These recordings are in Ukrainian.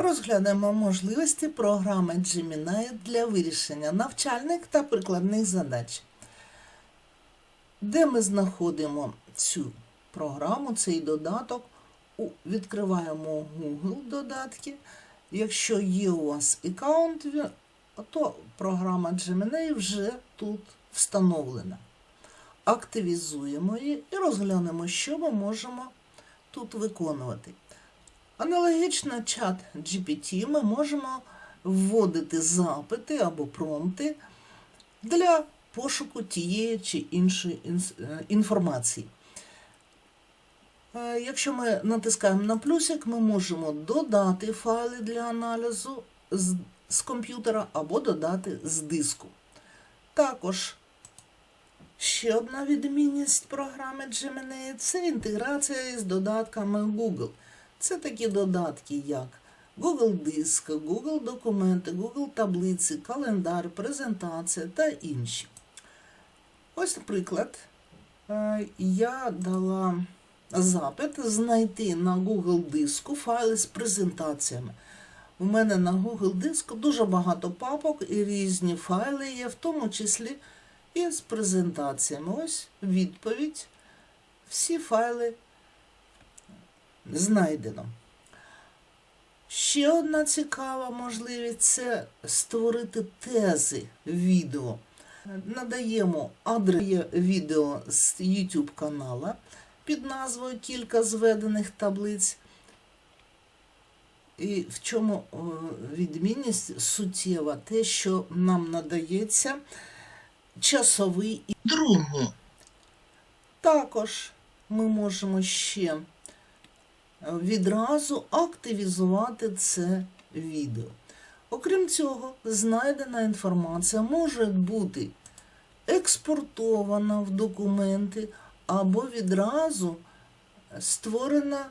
Розглянемо можливості програми Gemini для вирішення навчальних та прикладних задач. Де ми знаходимо цю програму, цей додаток? Відкриваємо Google додатки. Якщо є у вас аккаунт, то програма Gemini вже тут встановлена. Активізуємо її і розглянемо, що ми можемо тут виконувати. Аналогічно чат GPT ми можемо вводити запити або промпти для пошуку тієї чи іншої е, інформації. Е, Якщо ми натискаємо на плюсик, ми можемо додати файли для аналізу з, з комп'ютера або додати з диску. Також ще одна відмінність програми Gemini – це інтеграція із додатками Google. Це такі додатки, як Google Диск, Google Документи, Google Таблиці, календар, презентація та інші. Ось, наприклад, е, я дала запит знайти на Google диску файли з презентаціями. У мене на Google диску дуже багато папок і різні файли є, в тому числі і з презентаціями. Ось відповідь. Всі файли знайдено. Ще одна цікава можливість це створити тези відео. Надаємо адрес відео з YouTube канала під назвою Кілька зведених таблиць. І в чому е, відмінність суттєва? Те, що нам надається часовий і другу. Також ми можемо ще відразу активізувати це відео. Окрім цього, знайдена інформація може бути експортована в документи або відразу створена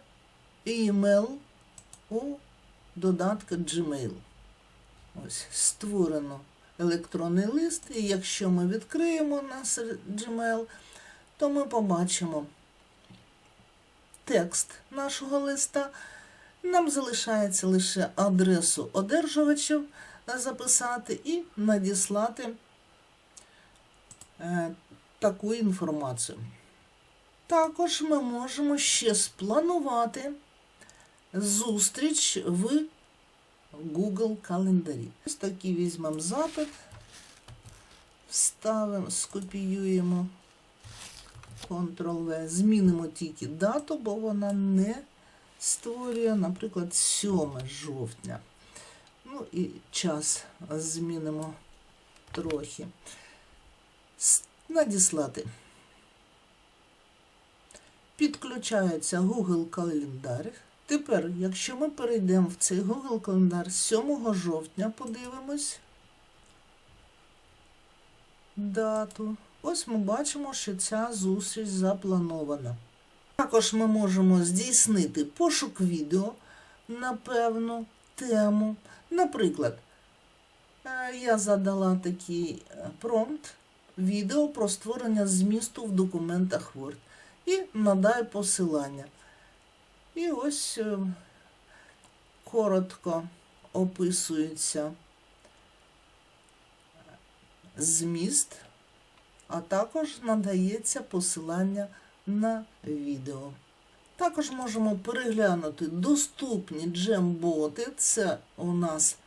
email у додатку Gmail. Ось створено електронний лист, і якщо ми відкриємо наш Gmail, то ми побачимо текст нашого листа. Нам залишається лише адресу одержувачів записати і надіслати е, таку інформацію. Також ми можемо ще спланувати зустріч в Google календарі. Ось такий візьмемо запит, вставимо, скопіюємо. Ctrl-V. Змінимо тільки дату, бо вона не створює, наприклад, 7 жовтня. Ну і час змінимо трохи. Надіслати. Підключається Google календар. Тепер, якщо ми перейдемо в цей Google календар 7 жовтня, подивимось дату. Ось ми бачимо, що ця зустріч запланована. Також ми можемо здійснити пошук відео на певну тему. Наприклад, е, я задала такий е, промпт відео про створення змісту в документах Word і надаю посилання. І ось е, коротко описується зміст а також надається посилання на відео. Також можемо переглянути доступні джемботи. Це у нас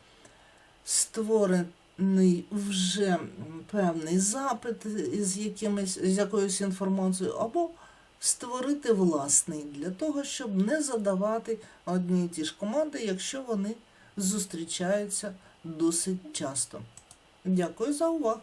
створений вже певний запит з, якимось, з якоюсь інформацією, або створити власний для того, щоб не задавати одні і ті ж команди, якщо вони зустрічаються досить часто. Дякую за увагу!